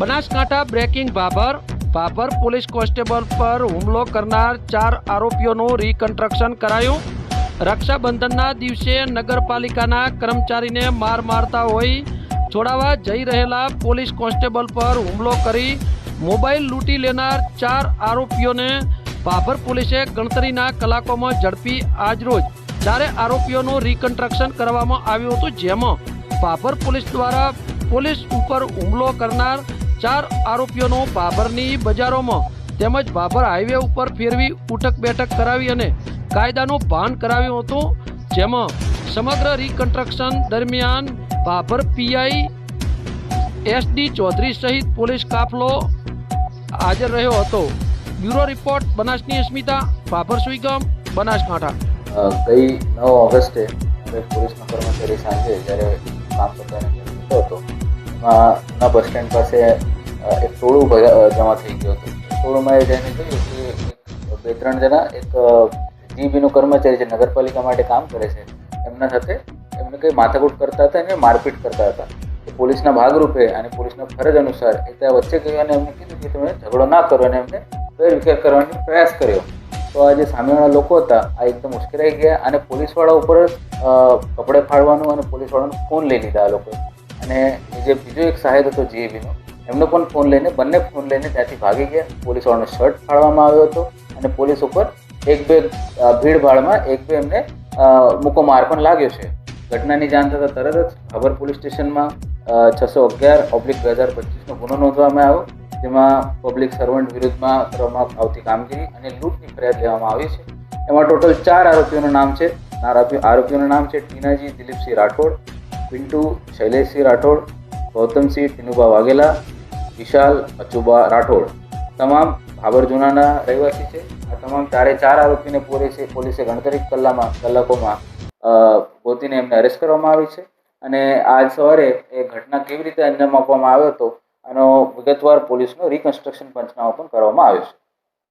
Banaskantha breaking Bhabhar Bhabhar police constable પર હુમલો કરનાર ચાર આરોપીઓનું રિકન્સ્ટ્રક્શન કરાયું. રક્ષાબંધનના દિવસે નગરપાલિકાના કર્મચારીને માર મારતા હોય છોડાવા જઈ રહેલા પોલીસ કોન્સ્ટેબલ પર હુમલો કરી મોબાઈલ લૂંટી લેનાર ચાર આરોપીઓને ભાભર પોલીસે ગણતરીના કલાકોમાં ઝડપી આજરોજ ચારે આરોપીઓનું રિકન્સ્ટ્રક્શન કરવામાં આવ્યું હતું, જેમાં ભાભર પોલીસ દ્વારા પોલીસ ઉપર હુમલો કરનાર ચાર આરોપીઓનો ભાભરની બજારોમાં તેમજ ભાભર હાઈવે ઉપર ફેરવી ઉઠક બેઠક કરાવી અને કાયદાનું ભાન કરાવ્યું હતું, જેમાં સમગ્ર રિકન્સ્ટ્રક્શન દરમિયાન ભાભર પીઆઈ એસડી ચૌધરી સહિત પોલીસ કાફલો હાજર રહ્યો હતો. બ્યુરો રિપોર્ટ, બનાસની અસ્મિતા ભાભર સુઈગમ, બનાસકાંઠા. ગઈ નવ ઓગસ્ટે પોલીસનો કર્મચારી સાંજે જ્યારે જૂના બસ સ્ટેન્ડ પાસે એક ટોળું જમા થઈ ગયું હતું. ટોળુંમાં એ જઈને જોયું કે બે, ત્રણ જણા એક જીબીનો કર્મચારી જે નગરપાલિકા માટે કામ કરે છે. એમના સાથે એમને કંઈ માથાકૂટ કરતા હતા અને મારપીટ કરતા હતા. પોલીસના ભાગરૂપે અને પોલીસના ફરજ અનુસાર એ ત્યાં વચ્ચે ગયો અને એમને કીધું કે તમે ઝઘડો ના કરો અને એમને વેરવિખેર કરવાનો પ્રયાસ કર્યો. તો આ જે સામેવાળા લોકો હતા, આ એકદમ ઉશ્કેરાઈ ગયા અને પોલીસવાળા ઉપર કપડે ફાડવાનું અને પોલીસવાળાનો ફોન લઈ લીધા આ લોકોએ. અને જે બીજો એક સાહેબ હતો જીએબીનો, એમનો પણ ફોન લઈને, બંને ફોન લઈને ત્યાંથી ભાગી ગયા. પોલીસવાળાનો શર્ટ ફાડવામાં આવ્યો હતો અને પોલીસ ઉપર એક બે ભીડભાડમાં એક બે એમને મૂકો માર પણ લાગ્યો છે. ઘટનાની જાણ થતાં તરત જ ખબર પોલીસ સ્ટેશનમાં છસો અગિયાર ઓબ્લિક બે હજાર પચીસનો ગુનો નોંધવામાં આવ્યો, જેમાં પબ્લિક સર્વન્ટ વિરુદ્ધમાં કરવામાં આવતી કામગીરી અને લૂંટની ફરિયાદ લેવામાં આવી છે. એમાં ટોટલ ચાર આરોપીઓનું નામ છે. આરોપીઓનું નામ છે ટીનાજી દિલીપસિંહ રાઠોડ પિન્ટુ શૈલેષસિંહ રાઠોડ ગૌતમસિંહ ટીનુભા વાઘેલા વિશાલ અચુબા રાઠોડ તમામ ભાબર રહેવાસી છે આ તમામ ચારે ચાર આરોપીને પોલીસે પોલીસે ગણતરી કલાકમાં કલાકોમાં પોતીને એમને અરેસ્ટ કરવામાં આવી છે અને આજ સવારે એ ઘટના કેવી રીતે અંજામ આપવામાં આવ્યો હતો આનો વિગતવાર પોલીસનો રિકન્સ્ટ્રક્શન પંચનામો પણ કરવામાં આવ્યો છે